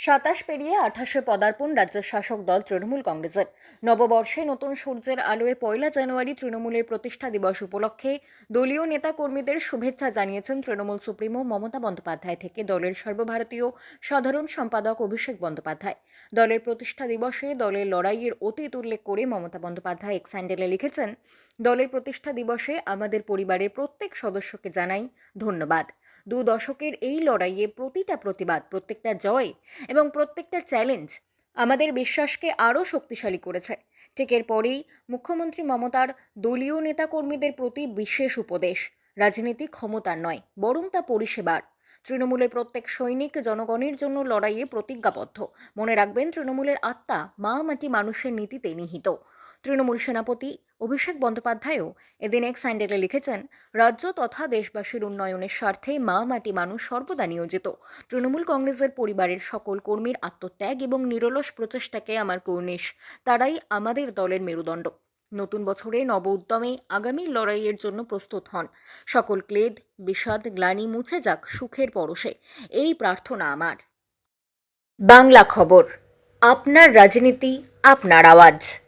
সাতাশ পেরিয়ে আঠাশে পদার্পণ রাজ্যের শাসক দল তৃণমূল কংগ্রেসের। নববর্ষে নতুন সূর্যের আলোয় পয়লা জানুয়ারি তৃণমূলের প্রতিষ্ঠা দিবস উপলক্ষে দলীয় নেতা কর্মীদের শুভেচ্ছা জানিয়েছেন তৃণমূল সুপ্রিমো মমতা বন্দ্যোপাধ্যায় থেকে দলের সর্বভারতীয় সাধারণ সম্পাদক অভিষেক বন্দ্যোপাধ্যায়। দলের প্রতিষ্ঠা দিবসে দলের লড়াইয়ের অতীত উল্লেখ করে মমতা বন্দ্যোপাধ্যায় এক স্যান্ডেলে লিখেছেন, দলের প্রতিষ্ঠা দিবসে আমাদের পরিবারের প্রত্যেক সদস্যকে জানাই ধন্যবাদ। দু দশকের এই লড়াইয়ে প্রতিটা প্রতিবাদ, প্রত্যেকটা জয় এবং প্রত্যেকটা চ্যালেঞ্জ আমাদের বিশ্বাসকে আরও শক্তিশালী করেছে। ঠিক এরপরেই মুখ্যমন্ত্রী মমতার দলীয় নেতাকর্মীদের প্রতি বিশেষ উপদেশ, রাজনীতি ক্ষমতার নয়, বরং তা পরিষেবার। তৃণমূলের প্রত্যেক সৈনিক জনগণের জন্য লড়াইয়ে প্রতিজ্ঞাবদ্ধ। মনে রাখবেন, তৃণমূলের আত্মা মা মাটি মানুষের নীতিতে নিহিত। তৃণমূল সেনাপতি অভিষেক বন্দ্যোপাধ্যায়ও এদিন এক স্যান্ডেলে লিখেছেন, রাজ্য তথা দেশবাসীর উন্নয়নের স্বার্থে মা মাটি মানুষ সর্বদা নিয়োজিত। তৃণমূল কংগ্রেসের পরিবারের সকল কর্মীর আত্মত্যাগ এবং নিরলস প্রচেষ্টাকে আমার কর্নিশ। তারাই আমাদের দলের মেরুদণ্ড। নতুন বছরে নব উদ্যমে আগামী লড়াইয়ের জন্য প্রস্তুত হন। সকল ক্লেদ, বিষাদ, গ্লানি মুছে যাক সুখের পরশে। এই প্রার্থনা আমার। বাংলা খবর, আপনার রাজনীতি, আপনার আওয়াজ।